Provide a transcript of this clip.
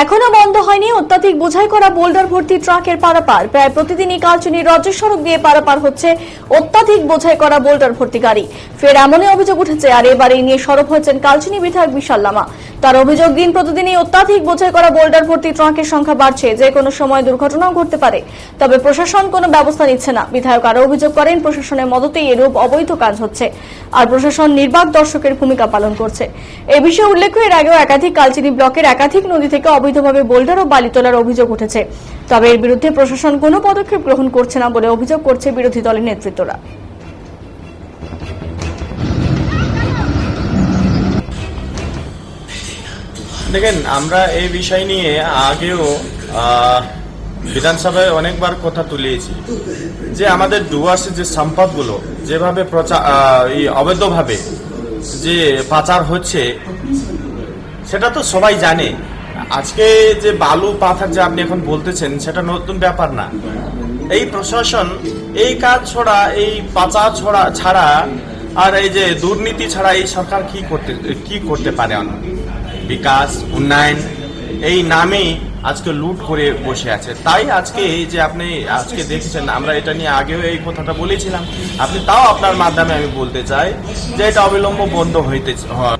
এখনও বন্ধ হয়নি অত্যাধিক বোঝাই করা বোল্ডার ভর্তি ট্রাকের পারাপার। প্রায় প্রতিদিনই কালচুনি রাজ্য সড়ক দিয়ে পারাপার হচ্ছে অত্যাধিক বোঝাই করা বোল্ডার ভর্তি গাড়ি। ফের এমনই অভিযোগ উঠেছে, আর এবারে নিয়ে সরব হয়েছেন কালচুনি বিধায়ক বিশাল লামা। তার অভিযোগ, দিন প্রতিদিনই অত্যাধিক বোঝাই করা বোল্ডার ভর্তি ট্রাকের সংখ্যা বাড়ছে। যে কোনো সময় দুর্ঘটনাও ঘটতে পারে। তবে প্রশাসন কোনো ব্যবস্থা নিচ্ছে না। বিধায়ক আরও অভিযোগ করেন, প্রশাসনের মদতেই এরূপ অবৈধ কাজ হচ্ছে আর প্রশাসন নির্বাক দর্শকের ভূমিকা পালন করছে। এ বিষয়ে উল্লেখ্য, এর আগেও একাধিক কালচিনি ব্লকের একাধিক নদী থেকে অবৈধভাবে বোল্ডার ও বালি তোলার অভিযোগ উঠেছে। তবে এর বিরুদ্ধে প্রশাসন কোনো পদক্ষেপ গ্রহণ করছে না বলে অভিযোগ করছে বিরোধী দলের নেতৃত্বরা। দেখেন, আমরা এই বিষয় নিয়ে আগেও বিধানসভায় অনেকবার কথা তুলিয়েছি যে আমাদের ডুয়ার্সের যে সম্পদগুলো, যেভাবে প্রচার অবৈধভাবে যে পাচার হচ্ছে, সেটা তো সবাই জানে। আজকে যে বালু, পাথার যে আপনি এখন বলতেছেন, সেটা নতুন ব্যাপার না। এই প্রশাসন এই কাজ ছড়া, এই পাচার ছড়া, ছাড়া আর এই যে দুর্নীতি ছাড়া এই সরকার কি করতে কি করতে পারে? বিকাশ, উন্নয়ন, এই নামে আজকে লুট করে বসে আছে তাই আজকে এই যে আপনি আজকে দেখছেন, আমরা এটা নিয়ে আগেও এই কথাটা বলেছিলাম আপনি তাও আপনার মাধ্যমে আমি বলতে চাই যে এটা অবিলম্ব বন্ধ হইতে হয়